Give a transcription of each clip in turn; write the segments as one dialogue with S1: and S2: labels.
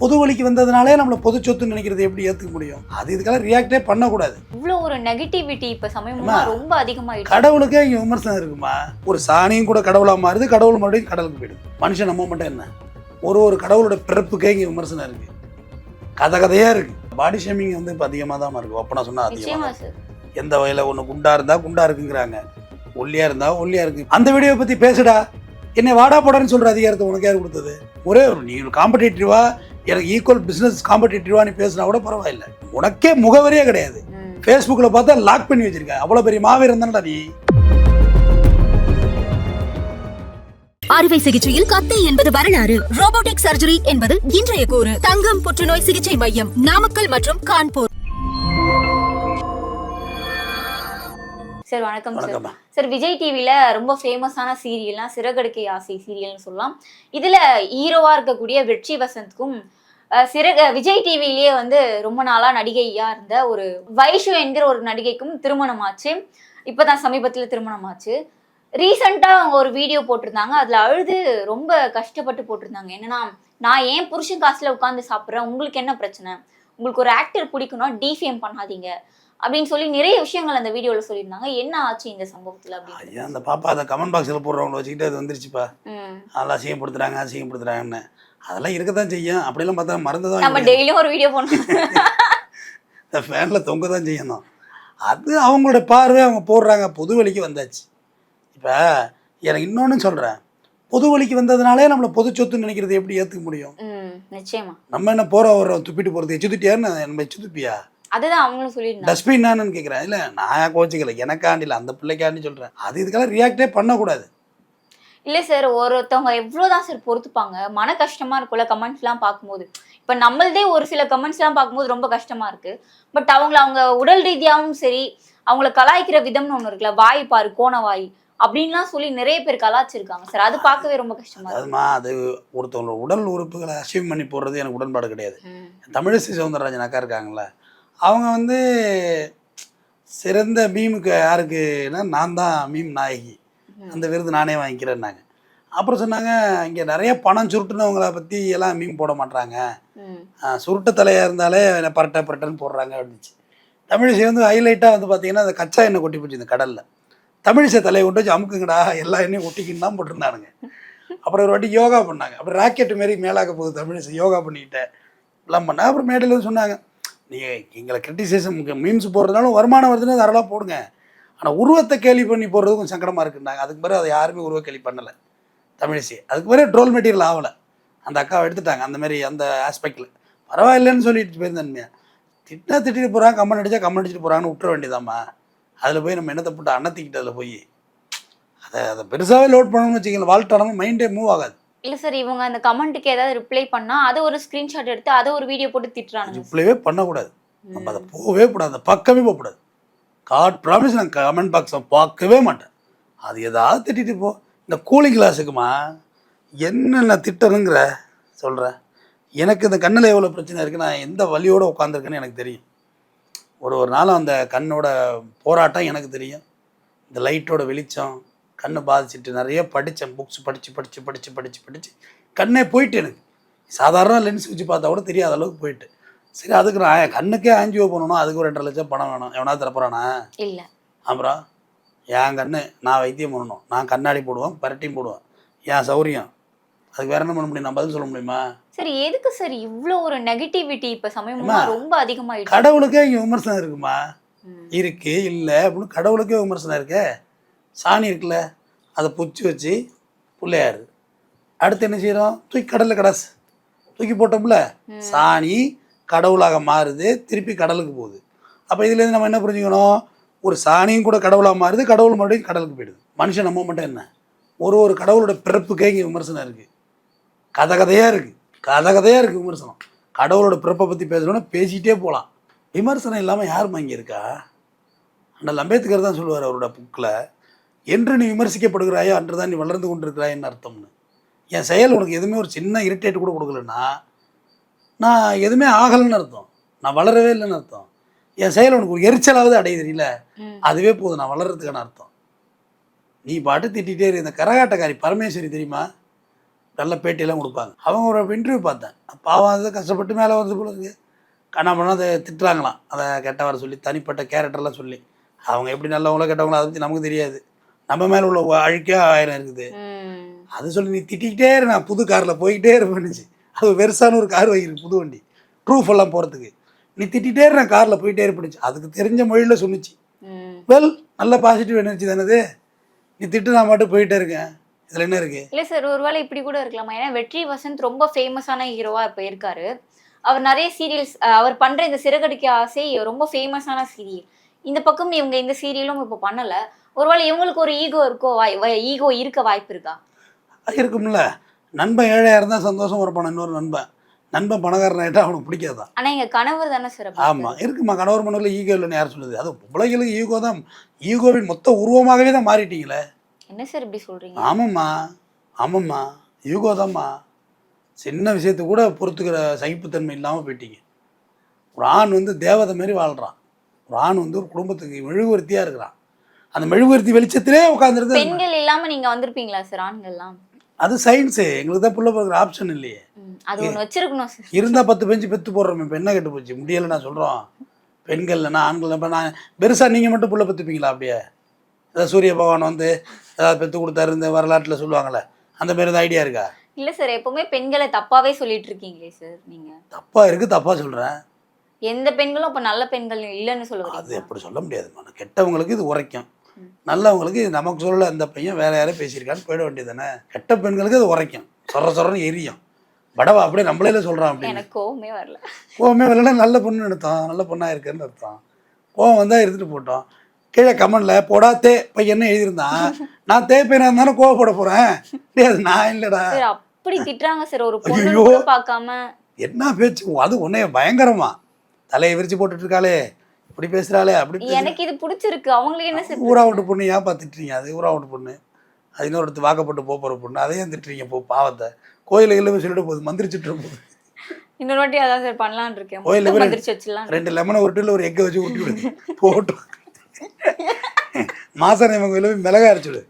S1: பொது வழிக்கு வந்ததுனாலே நம்மளை பொது சொத்துன்னு நினைக்கிறது எப்படி ஏற்றுக்க முடியும்? அது இதுக்கெல்லாம் ரியாக்டே பண்ணக்கூடாது.
S2: இவ்வளோ ஒரு நெகட்டிவிட்டி இப்ப சமயமா ரொம்ப அதிகமாயிடுச்சு.
S1: கடவுளுக்கே இங்கே விமர்சனம் இருக்குமா? ஒரு சாணியும் கூட கடவுளாக மாறுது கடவுள் மறுபடியும் கடலுக்கு போயிடுது. மனுஷன் நம்ம மட்டும் என்ன? ஒரு ஒரு கடவுளோட பிறப்புக்கே இங்கே விமர்சனம் இருக்கு. கதை கதையாக இருக்கு. பாடி ஷேமிங் வந்து இப்போ அதிகமாக தான் இருக்கு. ஒப்பனா சொன்னால்
S2: நிச்சயமா
S1: அதிகமாக எந்த வகையில் ஒன்று குண்டா இருந்தா குண்டா இருக்குங்கிறாங்க. ஒல்லியா இருந்தா ஒல்லியா இருக்கு. அந்த வீடியோ பற்றி பேசுடா. என்னை வாடா போடான்னு சொல்கிற அதிகாரத்தை உனக்கு யார் கொடுத்தது? ஒரே ஒரு நீ காம்படிட்டிவா எனக்கு ஈக்குவல் பிஸ்னஸ் காம்படிட்டிவானு பேசினா கூட பரவாயில்லை. உனக்கே முகவரியே கிடையாது. ஃபேஸ்புக்கில் பார்த்தா லாக் பண்ணி வச்சிருக்க. அவ்வளோ பெரிய மாவீரன் தானடா நீ.
S3: அறுவை சிகிச்சையில் கத்தை என்பது வரலாறு. ரோபோட்டிக் சர்ஜரி என்பது இன்றைய கூறு. தங்கம் புற்றுநோய் சிகிச்சை மையம் நாமக்கல் மற்றும் கான்பூர்.
S2: சார் வணக்கம் சார் சார் விஜய் டிவில ரொம்ப ஃபேமஸான சீரியல்னா சிறகடுக்கை ஆசை சீரியல்னு சொல்லலாம். இதுல ஹீரோவா இருக்கக்கூடிய வெற்றி வசந்த்க்கும் சிறக விஜய் டிவிலேயே வந்து ரொம்ப நாளா நடிகையா இருந்த ஒரு வைஷு என்கிற ஒரு நடிகைக்கும் திருமணம் ஆச்சு இப்பதான் சமீபத்துல திருமணம் ஆச்சு ரீசெண்டா அவங்க ஒரு வீடியோ போட்டிருந்தாங்க. அதுல அழுது ரொம்ப கஷ்டப்பட்டு போட்டிருந்தாங்க. என்னன்னா நான் ஏன் புருஷன் காசுல உட்காந்து சாப்பிட்றேன்? உங்களுக்கு என்ன பிரச்சனை? உங்களுக்கு ஒரு ஆக்டர் பிடிக்கும்னா டிஃபேம் பண்ணாதீங்க. அப்படின்னு சொல்லி நிறைய விஷயங்கள் அந்த வீடியோல சொல்லியிருந்தாங்க. என்ன ஆச்சு இந்த சம்பவத்துல அப்படின்னு
S1: ஐயா அந்த பாப்பா அதை கமெண்ட் பாக்ஸில் போடுறவங்கள வச்சுக்கிட்டு அது வந்துருச்சுப்பா. அதெல்லாம் அசிங்கப்படுத்துறாங்க அசிங்கப்படுத்துறாங்கன்னு. அதெல்லாம் இருக்க தான் செய்யும். அப்படிலாம் பார்த்தா மறந்து
S2: நம்ம
S1: தான்
S2: டெய்லியும் ஒரு வீடியோ
S1: இந்த ஃபேனில் தொங்க தான். செய்யணும் அது அவங்களோட பார்வை அவங்க போடுறாங்க. பொது வழிக்கு வந்தாச்சு. இப்போ எனக்கு இன்னொன்று சொல்கிறேன் பொது வழிக்கு வந்ததுனாலே நம்மளை பொது சொத்துன்னு நினைக்கிறது எப்படி ஏற்றுக்க முடியும்?
S2: நிச்சயமா.
S1: நம்ம என்ன போகிற ஒரு துப்பிட்டு போகிறது எச்சுத்துட்டியான்னு நம்ம எச்சுத்துப்பியா?
S2: அதுதான் அவங்களும் சொல்லியிருந்தாங்க.
S1: டஸ்ட்பின் நானுன்னு கேட்குறேன் இல்லை நான் கோச்சிக்கல எனக்காண்டி இல்லை அந்த பிள்ளைக்காண்டி சொல்கிறேன் அது இதுக்கெல்லாம் ரியாக்டே பண்ணக்கூடாது.
S2: இல்ல சார் ஒருத்தவங்க எவ்வளவுதான் சார் பொறுத்துப்பாங்க. மன கஷ்டமா இருக்கும்ல கமெண்ட்ஸ் எல்லாம் பார்க்கும்போது. இப்ப நம்மளதே ஒரு சில கமெண்ட்ஸ் எல்லாம் பார்க்கும்போது ரொம்ப கஷ்டமா இருக்கு. பட் அவங்கள அவங்க உடல் ரீதியாவும் சரி அவங்கள கலாய்க்கிற விதம்னு ஒண்ணு இருக்குல்ல வாய் பாரு கோண வாய் அப்படின்லாம் சொல்லி நிறைய பேர் கலாச்சிருக்காங்க சார் அது பார்க்கவே ரொம்ப கஷ்டமா
S1: அதுமா அது ஒருத்தவங்களோட உடல் உறுப்புகளை அசீவ் பண்ணி போடுறது எனக்கு உடன்பாடு கிடையாது. தமிழிசை சவுந்தரராஜன் அக்கா இருக்காங்கல்ல அவங்க வந்து சிறந்த மீமுக்கு யாருக்குன்னா நான் தான் மீம் நாயகி. அந்த விருது நானே வாங்கிக்கிறேன்னாங்க. அப்புறம் சொன்னாங்க இங்கே நிறைய பணம் சுருட்டுனவங்கள பற்றி எல்லாம் மீம் போட மாட்டாங்க. சுருட்ட தலையாக இருந்தாலே பரட்டை பரட்டைன்னு போடுறாங்க அப்படின்னுச்சு. தமிழிசை வந்து ஹைலைட்டாக வந்து பார்த்தீங்கன்னா அந்த கச்சா எண்ணெய் கொட்டி போச்சு இந்த கடலில். தமிழிசை தலையை கொண்டு வச்சு அமுக்குங்கடா எல்லா எண்ணெயும் ஒட்டிக்கின்னு தான் போட்டிருந்தானுங்க. அப்புறம் ஒரு வாட்டி யோகா பண்ணாங்க. அப்புறம் ராக்கெட் மாரி மேலாக்க போகுது தமிழிசை. யோகா பண்ணிக்கிட்டேன். எல்லாம் பண்ணாங்க அப்புறம் மேடையில் வந்து சொன்னாங்க நீங்கள் எங்களை கிரிட்டிசைசம் மீம்ஸ் போடுறதுனாலும் வருமானம் வருதுன்னு அதெல்லாம் போடுங்க. ஆனால் உருவத்தை கேலி பண்ணி போடுறது கொஞ்சம் சங்கடமாக இருக்குன்னாங்க. அதுக்கு பிறகு அதை யாருமே உருவ கேலி பண்ணலை. தமிழிசை. அதுக்கு பிறகு ட்ரோல் மெட்டீரியல் ஆகலை. அந்த அக்காவை எடுத்துட்டாங்க. அந்த மாதிரி அந்த ஆஸ்பெக்டில் பரவாயில்லைன்னு சொல்லிட்டு போயிருந்தேன் திட்டா திட்டிட்டு போகிறாங்க கம்மன் அடித்தா கம்மன் அடிச்சுட்டு போகிறாங்கன்னு விட்டுற வேண்டியதாம்மா. அதில் போய் நம்ம என்னத்தை போட்டு அன்னத்திக்கிட்டு அதில் போய். அதை அதை பெருசாகவே லோட் பண்ணணும்னு வச்சுக்கோங்களேன். வாழ்ட்டானமும் மைண்டே மூவ் ஆகாது.
S2: இல்ல சார் இவங்க அந்த கமெண்ட்டுக்கு ஏதாவது ரிப்ளை பண்ணா அதை ஒரு ஸ்கிரீன்ஷாட் எடுத்து அதை ஒரு வீடியோ போட்டு திட்டுறாங்க
S1: ரிப்ளைவே பண்ணக்கூடாது. நம்ம அதை போகவே கூடாது அந்த பக்கமே போகக்கூடாது. காட் ப்ராமிஸ் நான் கமெண்ட் பாக்ஸை பார்க்கவே மாட்டேன். அது ஏதாவது திட்டிட்டு போ. இந்த கூலிங் கிளாஸுக்குமா என்னென்ன திட்டணுங்கிற சொல்கிறேன் எனக்கு இந்த கண்ணில் எவ்வளோ பிரச்சனை இருக்குது நான் எந்த வலியோடு உட்காந்துருக்கேன்னு எனக்கு தெரியும். ஒரு ஒரு நாளும் அந்த கண்ணோட போராட்டம் எனக்கு தெரியும். இந்த லைட்டோட வெளிச்சம் கண்ணை பாதிச்சுட்டு நிறைய படித்தேன். புக்ஸ் படித்து படித்து படித்து படித்து படித்து கண்ணே போயிட்டு எனக்கு. சாதாரண லென்ஸ் வச்சு பார்த்தா கூட தெரியாத அளவுக்கு போயிட்டு. சரி அதுக்கு நான் கண்ணுக்கே ஆஞ்சியோ பண்ணணும். அதுக்கு ஒரு ரெண்டரை லட்சம் பணம் வேணும். எவனா தரப்போறானா
S2: இல்ல.
S1: அப்புறம் என் கண்ணு நான் வைத்தியம் பண்ணணும். நான் கண்ணாடி போடுவேன் பரட்டியும் போடுவேன். என் சௌரியம். அதுக்கு வேற என்ன பண்ண முடியும்? நான் பதில் சொல்ல முடியுமா?
S2: சரி எதுக்கு சார் இவ்ளோ ஒரு நெகட்டிவிட்டி இப்ப சமயமா ரொம்ப அதிகமாயிடுச்சு?
S1: கடவுளுக்கே இங்கே விமர்சனம் இருக்குமா. இருக்கு இல்லை அப்படின்னு கடவுளுக்கே விமர்சனம் இருக்கே. சாணி இருக்குல்ல அதை புச்சி வச்சு பிள்ளையாரு. அடுத்து என்ன செய்கிறோம் தூக்கி கடலில் கடாசு தூக்கி போட்டோம்ல? சாணி கடவுளாக மாறுது திருப்பி கடலுக்கு போகுது. அப்போ இதுலேருந்து நம்ம என்ன புரிஞ்சுக்கணும்? ஒரு சாணியும் கூட கடவுளாக மாறுது கடவுள் மறுபடியும் கடலுக்கு போயிடுது. மனுஷன் நம்ம மட்டும் என்ன? ஒரு ஒரு கடவுளோட பிறப்புக்கே இங்கே விமர்சனம் இருக்குது கதை கதையாக இருக்குது கதை கதையாக இருக்குது விமர்சனம். கடவுளோட பிறப்பை பற்றி பேசணும்னா பேசிகிட்டே போகலாம் விமர்சனம் இல்லாமல் யாரும்மா இங்கே இருக்கா? அண்ணல் அம்பேத்கர் தான் சொல்லுவார் அவரோட புக்கில் என்று நீ விமர்சிக்கப்படுகிறாயோ அன்று தான் நீ வளர்ந்து கொண்டிருக்கிறாய்ன்னு அர்த்தம்னு. என் செயல் உனக்கு எதுவுமே ஒரு சின்ன இரிட்டேட் கூட கொடுக்கலன்னா நான் எதுவுமே ஆகலைன்னு அர்த்தம். நான் வளரவே இல்லைன்னு அர்த்தம். என் செயல் உனக்கு ஒரு எரிச்சலாவது அடைய தெரியல. அதுவே போதும் நான் வளர்றதுக்கான அர்த்தம். நீ பாட்டு திட்டிகிட்டே இரு. இந்த கரகாட்டக்காரி பரமேஸ்வரி தெரியுமா? நல்ல பேட்டியெல்லாம் கொடுப்பாங்க. அவங்க ஒரு இன்டர்வியூ பார்த்தேன். பாவம் அது கஷ்டப்பட்டு மேலே வந்து போல இருக்கு. கண்ணா பண்ணால் அதை திட்டுறாங்களாம். அதை கெட்ட வர சொல்லி தனிப்பட்ட கேரக்டர்லாம் சொல்லி. அவங்க எப்படி நல்லவங்களோ கெட்டவங்களோ அதை பற்றி நமக்கு தெரியாது. நம்ம மேலே உள்ள அழுக்கே ஆயிரம் இருக்குது. அது சொல்லி நீ திட்டிக்கிட்டே நான் புது காரில் போய்கிட்டே இருப்பேன்னுச்சு அது பெருசான ஒரு கார் வைக்கிறது புது வண்டி. ப்ரூஃப் எல்லாம் போகிறதுக்கு நீ திட்டிகிட்டே இரு நான் காரில் போயிட்டே இருப்பேனுச்சு அதுக்கு தெரிஞ்ச மொழியில் சொன்னுச்சு. வெல் நல்ல பாசிட்டிவ் எனர்ஜி தானது? நீ திட்டு நான் மட்டும் போயிட்டே இருக்கேன் இதில் என்ன இருக்குது
S2: இல்ல சார் ஒருவேளை இப்படி கூட இருக்கலாமா. ஏன்னா வெற்றி வசந்த் ரொம்ப ஃபேமஸான ஹீரோவா இப்ப இருக்காரு. அவர் நிறைய சீரியல்ஸ் அவர் பண்ற இந்த சிறகடிக்க ஆசை ரொம்ப ஃபேமஸான சீரியல் இந்த பக்கம் இவங்க இந்த சீரியலும் இப்போ பண்ணல. ஒருவேளை இவங்களுக்கு ஒரு ஈகோ இருக்கோ ஈகோ இருக்க வாய்ப்பு இருக்கா?
S1: அது இருக்கும்ல. நண்பன் ஏழையாக இருந்தால் சந்தோஷம் இருப்பான் இன்னொரு நண்பன். நண்பன் பணக்காரன் ஆகிட்டா அவனுக்கு பிடிக்காதான்.
S2: ஆனா எங்க கணவர் தானே சார்
S1: ஆமாம் இருக்குமா கணவர் மனதில் ஈகோ இல்லைன்னு யார் சொல்லுது? அது பிள்ளைகளுக்கு ஈகோ தான். ஈகோவின் மொத்த உருவமாகவே தான் மாறிட்டீங்களே.
S2: என்ன சார் இப்படி சொல்றீங்க?
S1: ஆமாம்மா ஆமாம்மா. ஈகோ தான்மா. சின்ன விஷயத்துக்கு கூட பொறுத்துக்கிற சகிப்புத்தன்மை இல்லாமல் போயிட்டீங்க. ஒரு ஆண் வந்து தேவதை மாதிரி வாழ்கிறான் ஒரு ஆண் வந்து ஒரு குடும்பத்துக்கு மெழுகுவர்த்தியாக இருக்கிறான். அந்த மெழுகுவர்த்தி வெளிச்சத்திலே உட்காந்துருந்து
S2: பெண்கள் இல்லாம நீங்க வந்திருப்பீங்களா சார் ஆண்கள்லாம்?
S1: அது சயின்ஸு எங்களுக்கு தான் புள்ள பிறகுற ஆப்ஷன் இல்லையே.
S2: அது ஒண்ணு வச்சிருக்கணும் சார்.
S1: இருந்தால் பத்து பெஞ்சு பெத்து போடுறோம் இப்போ என்ன கெட்டு போச்சு? முடியலை நான் சொல்கிறோம் பெண்கள் இல்லைன்னா ஆண்கள் இப்போ நான் பெருசாக நீங்கள் மட்டும் புள்ள பெற்றுப்பீங்களா அப்படியே? ஏதாவது சூரிய பகவான் வந்து ஏதாவது பெற்று கொடுத்தாரு இந்த வரலாற்றில் சொல்லுவாங்கள்ல அந்த மாதிரி ஏதாவது ஐடியா இருக்கா?
S2: இல்ல சார் எப்பவுமே பெண்களை தப்பாவே சொல்லிட்டு இருக்கீங்களே சார் நீங்க.
S1: தப்பாக இருக்குது தப்பாக சொல்கிறேன்
S2: எந்த பெண்களும் அப்ப நல்ல பெண்கள் இல்லைன்னு
S1: அது
S2: சொல்லுவாங்க
S1: எப்படி சொல்ல முடியாதும்மா. கெட்டவங்களுக்கு இது உரைக்கும். நல்லவங்களுக்கு இது நமக்கு சொல்லல அந்த பையன் வேற யாரும் பேசியிருக்கான்னு போயிட வேண்டியது தானே கெட்ட பெண்களுக்கு அது உரைக்கும். சொர சொரன்னு எரியும். படவா அப்படியே நம்மளே சொல்கிறான் அப்படின்னு.
S2: எனக்கு கோவமே வரல.
S1: கோவமே வரலன்னா நல்ல பொண்ணு அர்த்தம் நல்ல பொண்ணாக இருக்குன்னு அர்த்தம். கோவம் வந்தால் இருந்துட்டு போட்டோம். கீழே கமெண்டில் போடா தே பையன்னு எழுதியிருந்தான். நான் தே பையனாக இருந்தாலும் கோவப்பட போகிறேன் டேய் அது நான் இல்லைடா.
S2: அப்படி திட்டுறாங்க சார். ஒரு பொண்ணு பார்க்காம.
S1: என்ன பேச்சு? அது உன்னைய பயங்கரமா. தலையை விரிச்சு போட்டுட்டு இருக்காளே இப்படி பேசுகிறாளே அப்படி.
S2: எனக்கு இது பிடிச்சிருக்கு. அவங்களுக்கு என்ன
S1: ஊரா விட்டு பொண்ணு ஏன் திட்டுறீங்க அது ஊரா விட்டு பொண்ணு. அது இன்னொருத்து வாக்கப்பட்டு போக போகிற பொண்ணு. அதையும் திட்டுறீங்க போ பாவத்தை. கோயிலுக்கு எல்லாமே சொல்லிட்டு போகுது மந்திரிச்சுட்டு போகுது
S2: இன்னொரு வாட்டி அதான் சார் பண்ணலாம்னு இருக்கேன்.
S1: போய்
S2: மந்திரிச்சு வச்சிடலாம்.
S1: ரெண்டு லெமனை உருட்டு ஒரு எக்கை வச்சு ஊட்டி விடுது போட்டு. மாசம் இவங்க எல்லாமே மிளகா அரைச்சுடு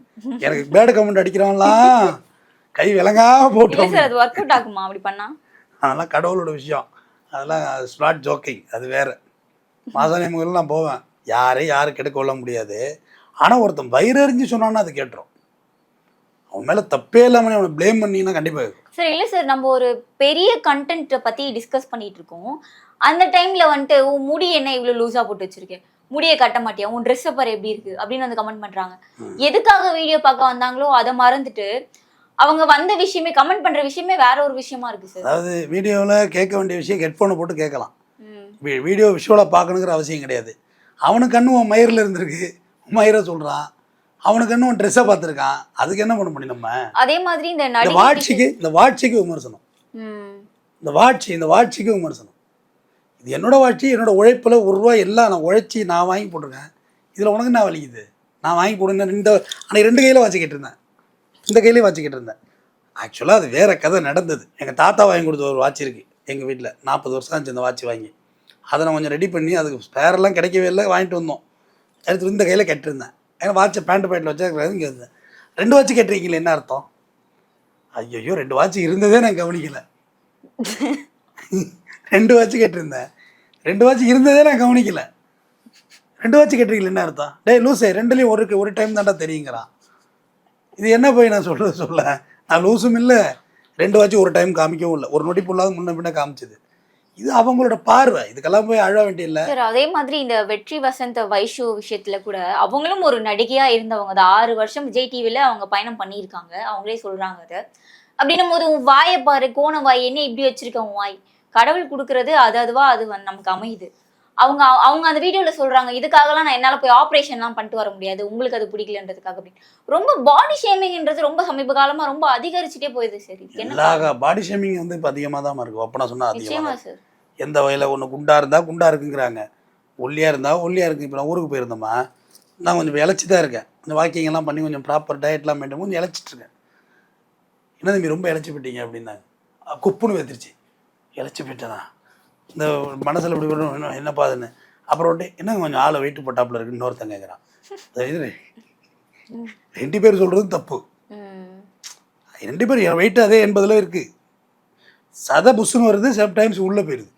S1: எனக்கு பேடு கமெண்ட் அடிக்கிறவன்லாம் கை விளங்காம
S2: இல்ல
S1: போட்டோம்
S2: சார் அது ஒர்க் அவுட் ஆகுமா? அப்படி பண்ணா?
S1: அதெல்லாம் கடவுளோட விஷயம். அதெல்லாம் ஸ்லாட் ஜோக்கிங் அது வேற. மாசம் நியமங்கள் நான் போவேன். யாரையும் யாரும் கெடுக்க கொள்ள முடியாது. ஆனால் ஒருத்தன் வயிறறிஞ்சு சொன்னான்னா அது கேட்டுரும். அவன் மேலே தப்பே இல்லாமல் அவனை ப்ளேம் பண்ணிங்கன்னா கண்டிப்பாக
S2: சார் இல்ல சார் நம்ம ஒரு பெரிய கண்டென்ட்டை பத்தி டிஸ்கஸ் பண்ணிட்டு இருக்கோம். அந்த டைம்ல வந்துட்டு உன் முடி என்ன இவ்வளவு லூஸா போட்டு வச்சிருக்கேன் முடியை கட்ட மாட்டியா? உன் ட்ரெஸ் பாரு எப்படி இருக்கு? அப்படின்னு வந்து கமெண்ட் பண்றாங்க. எதுக்காக வீடியோ பார்க்க வந்தாங்களோ அதை மறந்துட்டு அவங்க வந்த விஷயமே கமெண்ட் பண்ற விஷயமே வேற ஒரு விஷயமா இருக்கு சார்
S1: அதாவது வீடியோவில் கேட்க வேண்டிய விஷயம் ஹெட்ஃபோனை போட்டு கேட்கலாம். வீடியோ விஷுவலாக பார்க்கணுங்கிற அவசியம் கிடையாது. அவனுக்கு கண்ணு உன் மயிரில் இருந்திருக்கு. மயிரை சொல்கிறான் அவனுக்கு உன் ட்ரெஸ்ஸை பார்த்துருக்கான். அதுக்கு என்ன பண்ண முடியும் நம்ம?
S2: அதே மாதிரி இந்த
S1: வாட்சிக்கு இந்த வாட்சிக்கு விமர்சனம். இந்த வாட்சி இந்த வாட்சிக்கு விமர்சனம். இது என்னோட வாட்சி என்னோட உழைப்பில் ஒரு ரூபா எல்லாம் நான் உழைச்சி நான் வாங்கி போட்டிருக்கேன். இதில் உனக்கு என்ன வலிக்குது? நான் வாங்கி போடுங்க இந்த ஆனால் ரெண்டு கையில் வாட்சிக்கிட்டு இருந்தேன் இந்த கையிலையும் வாட்சிக்கிட்டு இருந்தேன். ஆக்சுவலாக அது வேற கதை நடந்தது. எங்கள் தாத்தா வாங்கி கொடுத்த ஒரு வாட்ச் இருக்குது எங்கள் வீட்டில் நாற்பது வருஷம் ஆச்சு இந்த வாட்ச் வாங்கி. அதை நான் கொஞ்சம் ரெடி பண்ணி அதுக்கு ஸ்பேரெல்லாம் கிடைக்கவே இல்லை வாங்கிட்டு வந்தோம். எடுத்து இந்த கையில் கட்டிருந்தேன். ஏன்னா வாட்சை பேண்ட் பாக்கெட்டில் வச்சா இங்கே இருந்தேன் ரெண்டு வாட்ச் கட்டுறீங்களே என்ன அர்த்தம்? ஐயோ ரெண்டு வாட்ச் இருந்ததே நான் கவனிக்கல. ரெண்டு வாட்ச் கேட்டிருந்தேன். ரெண்டு வாட்ச் இருந்ததே நான் கவனிக்கல. ரெண்டு வாட்ச் கேட்டிருக்கீங்களா என்ன அர்த்தம்? டேய் லூசே ரெண்டுலேயும் ஒரு ஒரு டைம் தான்டா தெரியுங்கிறான். இது என்ன போய் நான் சொல்கிறது சொல்ல? நான் லூஸும் இல்லை. ரெண்டு வாட்சி ஒரு டைம் காமிக்கவும் இல்லை. ஒரு நொடி இல்லாத முன்ன பின்ன காமிச்சது. இது அவங்களோட பார்வை. இதுக்கெல்லாம் போய் அழ வேண்டியதில்லை
S2: சார் அதே மாதிரி இந்த வெற்றி வசந்த வைஷு விஷயத்துல கூட அவங்களும் ஒரு நடிகையா இருந்தவங்க தான். ஆறு வருஷம் விஜய் டிவில அவங்க பயணம் பண்ணியிருக்காங்க. அவங்களே சொல்றாங்க அது. அப்படின்னும் போது உன் வாயை பாரு கோண வாய் என்ன இப்படி வச்சிருக்க உன் வாய்? கடவுள் கொடுக்கறது அது அதுவா அது வந்து நமக்கு அமையுது. அவங்க அவங்க அந்த வீடியோல சொல்றாங்க இதுக்காகலாம் நான் என்னால போய் ஆப்ரேஷன்லாம் பண்ணிட்டு வர முடியாது உங்களுக்கு அது பிடிக்கலன்றதுக்காக அப்படின்னு. ரொம்ப பாடி ஷேமிங்ன்றது ரொம்ப சமீப காலமா ரொம்ப அதிகரிச்சுட்டே போகுது சார்.
S1: எல்லா? பாடி ஷேமிங் வந்து இப்போ அதிகமாக தான் இருக்கும் அப்போ நான் சொன்னால் அதிகமாக
S2: நிச்சயமா சார்.
S1: எந்த வகையில்? ஒன்று குண்டா இருந்தால் குண்டா இருக்குங்கிறாங்க. ஒல்லியாக இருந்தால் ஒல்லியாக இருக்கு. இப்போ நான் ஊருக்கு போயிருந்தோமா நான் கொஞ்சம் இழைச்சி தான் இருக்கேன். இந்த வாக்கிங் எல்லாம் பண்ணி கொஞ்சம் ப்ராப்பர் டயட்லாம் மெயின்டைன் கொஞ்சம் இழைச்சிட்டு இருக்கேன். என்ன தம்பி ரொம்ப இழைச்சி போயிட்டீங்க அப்படின்னாங்க. குப்புன்னு வைத்திருச்சு இழைச்சி போயிட்டேனா? இந்த மனசில் இப்படி வரும், என்ன என்னப்பா அதுன்னு. அப்புறம் வந்துட்டு என்னங்க கொஞ்சம் ஆளை வெயிட்டு போட்டாப்புல இருக்குன்னு இன்னொருத்தன் கேட்குறான் இது ரெண்டு பேர் சொல்கிறதும் தப்பு. ரெண்டு பேரும் வெயிட் அதே எண்பதுல இருக்குது சத புஷ்ஷுன்னு வருது சம்டைம்ஸ் உள்ளே போயிடுது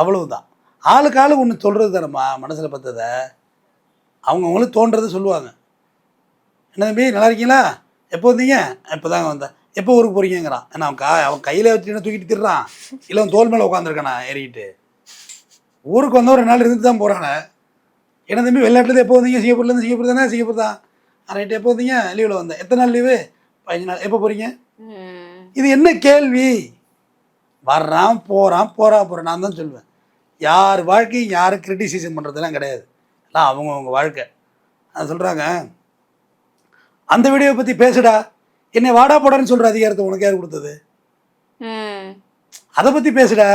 S1: அவ்வளவுதான். ஆளுக்கு ஆளு ஒன்று சொல்கிறது தானம்மா மனசில் பத்ததை? அவங்கவுங்களும் தோன்றதை சொல்லுவாங்க. என்ன தம்பி நல்லா இருக்கீங்களா? எப்போ வந்தீங்க? இப்போ தாங்க வந்தேன். எப்போ ஊருக்கு போகிறீங்கிறான் ஏன்னா அவன் கா அவன் கையில் வச்சுட்டு தூக்கிட்டு திடுறான் இல்லை அவன் தோல் மேலே உட்காந்துருக்கானா ஏறிக்கிட்டு. ஊருக்கு வந்தவன் ரெண்டு நாள் இருந்துட்டு தான் போகிறானே என்ன தம்பி வெளிநாட்டுலேருந்து எப்போ வந்தீங்க? சிங்கப்பூர்லேருந்து சிங்கப்பூர் தானே? சிங்கப்பூர் தான். ரைட்டு எப்போ வந்தீங்க? லீவில் வந்தேன். எத்தனை நாள் லீவு பதினஞ்சு நாள். எப்போ போகிறீங்க இது என்ன கேள்வி? வர்றான் போகிறான் போறா போகிறான் நான் தான் சொல்லுவேன் யார் வாழ்க்கையும் யாரும் கிரிட்டிசிசம் பண்ணுறதுலாம் கிடையாது. எல்லாம் அவங்கவுங்க வாழ்க்கை. அது சொல்கிறாங்க அந்த வீடியோவை பற்றி பேசுடா. என்னை வாடா போடான்னு சொல்கிற அதிகாரத்தை உனக்கு யார் கொடுத்தது? அதை பற்றி பேசுடா.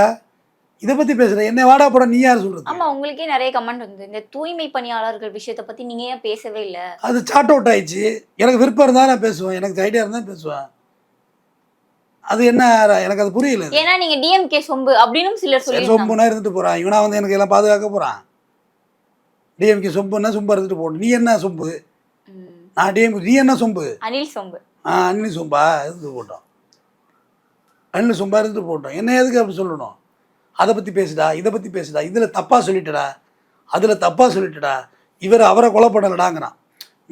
S1: இதை பற்றி பேசுடா. என்னை வாடா போடா நீ யார் சொல்கிறது
S2: ஆமா உங்களுக்கே நிறைய கமெண்ட் வந்து இந்த தூய்மை பணியாளர்கள் விஷயத்தை பத்தி நீங்க ஏன் பேசவே இல்ல?
S1: அது சாட் அவுட் ஆயிடுச்சு. எனக்கு விருப்பம் இருந்தால் நான் பேசுவேன். எனக்கு ஐடியா இருந்தால் பேசுவேன். அது என்ன எனக்கு அது புரியல.
S2: ஏன்னா நீங்க டிஎம்கே சொம்பு அப்படின்னு சிலர் சொல்லி
S1: சொம்புனா இருந்துட்டு போறான். இவனா வந்து எனக்கு எல்லாம் பாதுகாக்க போறான். டிஎம்கே சொம்புன்னா சொம்பு இருந்துட்டு போகணும். நீ என்ன சொம்பு? நான் டிஎம்கே நீ என்ன சொம்பு?
S2: அனில் சொம்பு.
S1: அண்ணி சொம்பா இருந்து போட்டோம். அண்ணி சொம்பா இருந்துட்டு போட்டோம். என்ன எதுக்கு அப்படி சொல்லணும்? அதை பற்றி பேசுடா இதை பற்றி பேசுடா இதில் தப்பாக சொல்லிட்டடா அதில் தப்பாக சொல்லிட்டடா இவர் அவரை கொலை பண்ணலடாங்கிறான்.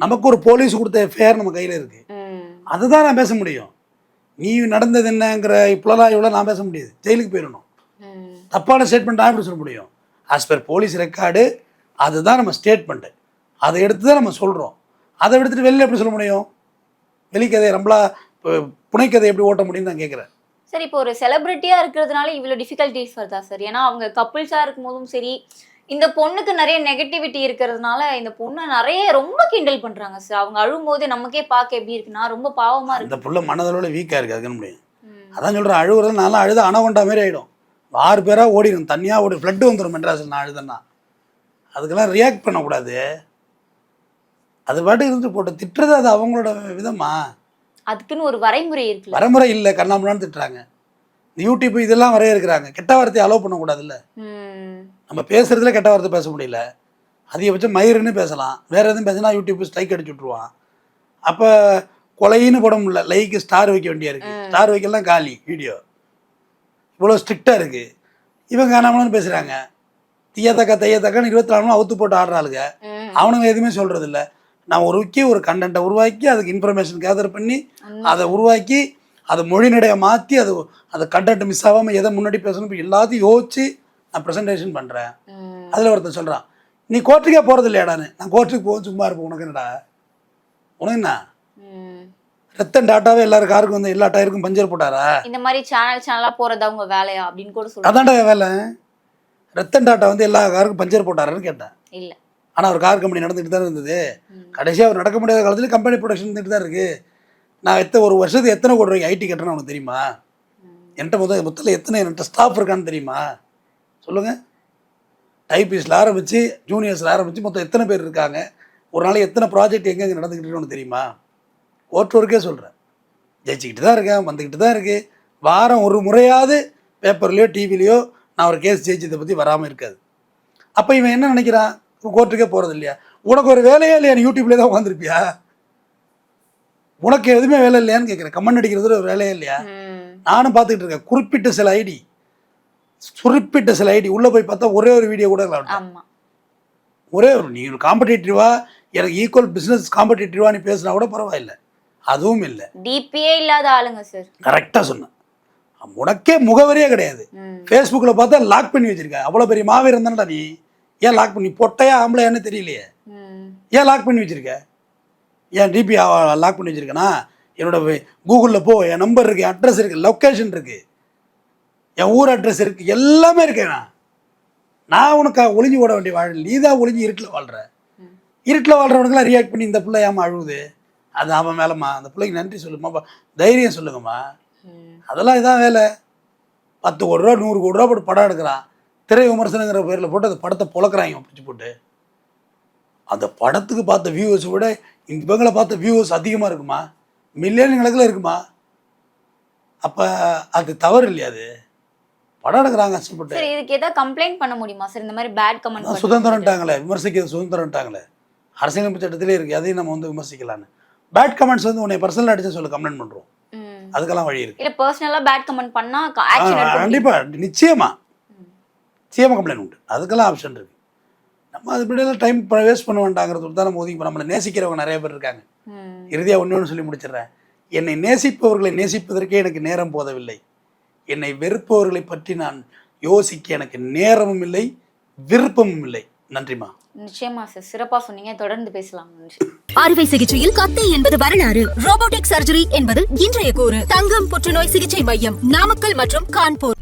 S1: நமக்கு ஒரு போலீஸ் கொடுத்த எஃப்ஐஆர் நம்ம கையில் இருக்குது
S2: ம்
S1: அதுதான் நான் பேச முடியும். நீ நடந்தது என்னங்கிற இப்போலாம் இவ்வளோ நான் பேச முடியாது. ஜெயிலுக்கு போயிடணும். தப்பான ஸ்டேட்மெண்ட் நான் எப்படி சொல்ல முடியும்? ஆஸ் பர் போலீஸ் ரெக்கார்டு அதுதான் நம்ம ஸ்டேட்மெண்ட்டு அதை எடுத்து தான் நம்ம சொல்கிறோம் அதை எடுத்துட்டு வெளில எப்படி சொல்ல முடியும்? வெளிக்கதை நம்மளா புனைக்கதை எப்படி ஓட்ட முடியும்னு நான் கேட்குறேன்
S2: சரி இப்போ ஒரு செலிபிரிட்டியா இருக்கிறதுனால இவ்வளவு டிஃபிகல்ட்டிஸ் வருதா சார்? ஏன்னா அவங்க கப்புள்ஸா இருக்கும் போதும் சரி இந்த பொண்ணுக்கு நிறைய நெகட்டிவிட்டி இருக்கிறதுனால இந்த பொண்ணை நிறைய ரொம்ப கிண்டல் பண்றாங்க சார். அவங்க அழும்போது நமக்கே பார்க்க எப்படி இருக்குன்னா ரொம்ப பாவமா இருக்கு.
S1: இந்த புள்ள மனதளவில் வீக்காக இருக்குது அதுக்குன்னு முடியும். அதான் சொல்கிறேன் அழுகுறது நான்லாம் அழுத அணவண்டா மாதிரி ஆகிடும் ஆறு பேராக ஓடிடும் தனியாக ஓடி ஃப்ளட்டு வந்துடும் மெட்ராஸில் நான் அழுதேன்னா. அதுக்கெல்லாம் ரியாக்ட் பண்ணக்கூடாது. அது பாட்டு இருந்து போட்டு திட்டுறது அது அவங்களோட விதமா?
S2: அதுக்குன்னு ஒரு வரைமுறை இருக்குல்ல.
S1: வரமுறை இல்லை கண்ணாமலான்னு திட்டுறாங்க. இந்த யூடியூப் இதெல்லாம் வரைய இருக்கிறாங்க. கெட்ட வார்த்தையை அலோவ் பண்ணக்கூடாதுல்ல. நம்ம பேசுறதுல கெட்ட வார்த்தை பேச முடியல. அதிகபட்சம் மயிருன்னு பேசலாம். வேற எதுவும் பேசினா யூடியூப் ஸ்ட்ரைக் அடிச்சு விட்ருவான் அப்போ கொலைன்னு போட முடியல. லைக்கு ஸ்டார் வைக்க வேண்டியா இருக்கு. ஸ்டார் வைக்கலாம் காலி வீடியோ இவ்வளோ ஸ்ட்ரிக்டாக இருக்கு. இவங்க காணாமலாம் பேசுகிறாங்க தீயத்தக்கா தையத்தக்கான்னு இருபத்தி நாலு மணி அவுத்து போட்டு ஆடுறாளுங்க. அவனுங்க எதுவுமே சொல்கிறது இல்ல நான் ஒரு விக்கி ஒரு கண்டென்ட்டை உருவாக்கி அதுக்கு இன்ஃபர்மேஷன் கேதர் பண்ணி அதை உருவாக்கி அதை மொழி நடையை மாற்றி அது அந்த கண்டென்ட் மிஸ் ஆகாமல் எதை முன்னாடி பேசணும் இப்போ எல்லாத்தையும் யோசிச்சு நான் ப்ரெசன்டேஷன் பண்ணுறேன் அதில் ஒருத்தன் சொல்கிறான் நீ கோர்ட்டுக்கே போகிறது இல்லையாடான்னு நான் கோர்ட்டுக்கு போக சும்மா இருப்பேன் உனக்கு என்னடா? உனக்கு என்ன? ரத்தம் டாட்டாவே எல்லாரும் காருக்கும் வந்து எல்லா டயருக்கும் பஞ்சர் போட்டாரா?
S2: இந்த மாதிரி சேனல் சேனலா போறது அவங்க வேலையா? அப்படின்னு கூட சொல்றாங்க
S1: அதான்டா வேலை. ரத்தன் டாட்டா வந்து எல்லா காருக்கும் பஞ்சர் போட்டாரான்னு கேட்டேன்.
S2: இல்ல.
S1: ஆனால் ஒரு கார் கம்பெனி நடந்துகிட்டு தான் இருந்தது. கடைசியாக அவர் நடக்க முடியாத காலத்துல கம்பெனி ப்ரொடக்ஷன் இருந்துட்டு தான் இருக்குது நான் எத்தனை ஒரு வருஷத்துக்கு எத்தனை கோடி ரூபாய்க்கு ஐடி கட்டுறேன்னு உனக்கு தெரியுமா? என்கிட்ட முதல் மொத்தத்தில் எத்தனை என்கிட்ட ஸ்டாஃப் இருக்கான்னு தெரியுமா? சொல்லுங்கள் டைப்பிஸ்டில் ஆரம்பித்து ஜூனியர்ஸில் ஆரம்பித்து மொத்தம் எத்தனை பேர் இருக்காங்க? ஒரு நாளைக்கு எத்தனை ப்ராஜெக்ட் எங்கெங்கே நடந்துக்கிட்டு உனக்கு தெரியுமா? கோர்ட் ஒர்க்கே சொல்கிறேன் ஜெயிச்சுக்கிட்டு தான் இருக்கேன் வந்துக்கிட்டு தான் இருக்குது வாரம் ஒரு முறையாவது பேப்பர்லேயோ டிவிலையோ நான் ஒரு கேஸ் ஜெயிச்சதை பற்றி வராமல் இருக்காது. அப்போ இவன் என்ன நினைக்கிறான்? கோர்ட்டுக்கே போகிறது இல்லையா உனக்கு ஒரு வேலையே இல்லையா? நீ யூடியூப்லேயே தான் உட்காந்துருப்பியா உனக்கு எதுவுமே வேலை இல்லையான்னு கேட்குறேன் கமெண்ட் அடிக்கிறது ஒரு வேலையே இல்லையா? நானும் பார்த்துக்கிட்டு இருக்கேன். குறிப்பிட்ட சில ஐடி குறிப்பிட்ட சில ஐடி. உள்ளே போய் பார்த்தா ஒரே ஒரு வீடியோ கூட
S2: ஆமா.
S1: ஒரே ஒரு நீ ஒரு காம்படேட்டிவா எனக்கு ஈக்குவல் பிஸ்னஸ் காம்படேட்டிவா நீ பேசினா கூட பரவாயில்ல. அதுவும் இல்லை.
S2: டிபியே இல்லாத ஆளுங்க சார்
S1: கரெக்டாக சொன்னேன் உனக்கே முகவரியே கிடையாது. ஃபேஸ்புக்கில் பார்த்தா லாக் பண்ணி வச்சிருக்க. அவ்வளோ பெரிய மாவீரன் தானடா நீ? ஏன் லாக் பண்ணி பொட்டையா ஆம்பளையான்னு தெரியலையே. ஏன் லாக் பண்ணி வச்சிருக்க? ஏன் டிபி லாக் பண்ணி வச்சிருக்கேனா? என்னோட கூகுளில் போ என் நம்பர் இருக்கு என் அட்ரஸ் இருக்கு லொக்கேஷன் இருக்கு. என் ஊர் அட்ரஸ் இருக்கு எல்லாமே இருக்கேன் நான் நான் உனக்கு ஒளிஞ்சு ஓட வேண்டிய வாழ நீ தான் ஒளிஞ்சு இருட்டில் வாழ்ற.
S2: ம்.
S1: இருட்டில் வாழ்றவனுக்குலாம் ரியாக்ட் பண்ணி இந்த பிள்ளை ஏமா அழுவுது? அது அவன் மேலம்மா. அந்த பிள்ளைக்கு நன்றி சொல்லுமா தைரியம் சொல்லுங்கம்மா. அதெல்லாம் இதான் வேலை. பத்து கோடி ரூபா நூறு கோடி ரூபா போட்டு படம் எடுக்கிறான். திரை விமர்சனங்கிற பேரில் போட்டு அந்த படத்தை பொழக்கிறாங்க பிடிச்சி போட்டு. அந்த படத்துக்கு பார்த்த வியூவர்ஸ் விட இவங்களை பார்த்த வியூவர்ஸ் அதிகமாக இருக்குமா? மில்லியன் கணக்கில் இருக்குமா? அப்போ அது தவறு இல்லையா அது? படம் எடுக்கிறாங்க கஷ்டப்பட்டு.
S2: சார் இதுக்கு ஏதாவது கம்ப்ளைண்ட் பண்ண முடியுமா? சார் இந்த மாதிரி பேட் கமெண்ட்
S1: சுதந்திரம்ட்டாங்களே விமர்சிக்கிறது சுதந்திரம்ட்டாங்களே. அரசியலமைப்பு சட்டத்திலே இருக்குது அதையும் நம்ம வந்து விமர்சிக்கலான்னு பேட் கமெண்ட்ஸ் வந்து உன்னை பர்சனலாக அடிச்சு சொல்லி கம்ப்ளைண்ட் பண்ணுறோம். அதுக்கெல்லாம் வழி இருக்கு.
S2: இல்ல பர்சனலா பேட் கமெண்ட் பண்ணா
S1: ஆ,
S2: ஆக்ஷன்
S1: நிச்சயமா கம்ப்ளைண்ட் உண்டு. அதுக்கெல்லாம் ஆப்ஷன் இருக்கு. நம்ம அது இப்படியெல்லாம் டைம் வேஸ்ட் பண்ண வேண்டாங்கிறது தான் நம்ம ஒதுக்கி நம்மளை நேசிக்கிறவங்க நிறைய பேர் இருக்காங்க.
S2: ம்.
S1: இறுதியாக ஒன்று சொல்லி முடிச்சிடுறேன். என்னை நேசிப்பவர்களை நேசிப்பதற்கே எனக்கு நேரம் போதவில்லை. என்னை வெறுப்பவர்களை பற்றி நான் யோசிக்க எனக்கு நேரமும் இல்லை விருப்பமும் இல்லை. நன்றிமா
S2: நிச்சயமா சார். சிறப்பா சொன்னீங்க. தொடர்ந்து பேசலாம்.
S3: அறுவை சிகிச்சையில் கத்தை என்பது வரலாறு. ரோபோட்டிக் சர்ஜரி என்பது இன்றைய கூறு. தங்கம் புற்றுநோய் சிகிச்சை மையம் நாமக்கல் மற்றும் கான்பூர்.